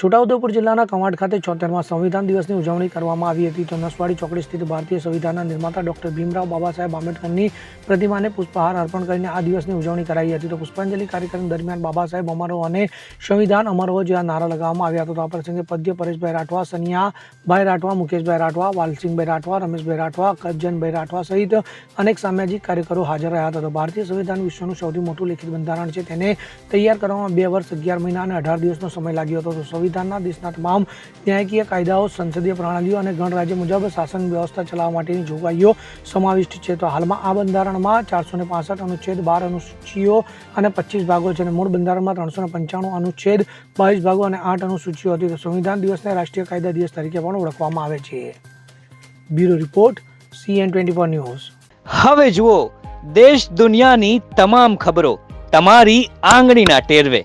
છોટાઉદેપુર જિલ્લાના કવાડ ખાતે છોતેરમાં સંવિધાન દિવસની ઉજવણી કરવામાં આવી હતી. તો નસવાડી ચોકડી સ્થિત ભારતીય સંવિધાનના નિર્માતા ડોક્ટર ભીમરાવ બાબા સાહેબ આંબેડકરની પ્રતિમાને પુષ્પહાર અર્પણ કરીને આ દિવસની ઉજવણી કરાઈ હતી. તો પુષ્પાંજલિ કાર્યક્રમ દરમિયાન બાબા સાહેબ અમારો અને સંવિધાન અમારો જેવા નારા લગાવવામાં આવ્યા હતા. આ પ્રસંગે પદ્ય પરેશભાઈ રાઠવા, સનિયાભાઈ રાઠવા, મુકેશભાઈ રાઠવા, વાલસિંહભાઈ રાઠવા, રમેશભાઈ રાઠવા કજ્જનભાઈ રાઠવા સહિત અનેક સામાજિક કાર્યકરો હાજર રહ્યા હતા. ભારતીય સંવિધાન વિશ્વનું સૌથી મોટું લેખિત બંધારણ છે. તેને તૈયાર કરવામાં બે વર્ષ, અગિયાર મહિના અને અઢાર દિવસનો સમય લાગ્યો હતો. તો સંવિધાનના દેશના તમામ ન્યાયકીય કાયદાઓ, સંસદીય પ્રણાલીઓ અને ગણરાજ્ય મુજબ શાસન વ્યવસ્થા ચલાવવા માટેની જોગવાઈઓ સમાવિષ્ટ છે. તો હાલમાં આ બંધારણમાં ચારસો ને પાસઠ અનુચ્છેદ, બાર અનુસૂચિઓ અને પચીસ ભાગો છે. અને મૂળ બંધારણમાં ત્રણસો ને પંચાણું અનુચ્છેદ, બાવીસ ભાગો અને આઠ અનુસૂચિઓ હતી. તો સંવિધાન દિવસને રાષ્ટ્રીય કાયદા દિવસ તરીકે પણ ઓળખવામાં આવે છે. Bureau report, CN twenty four news. હવે જુઓ, દેશ દુનિયાની તમામ ખબરો તમારી આંગળીના ટેરવે.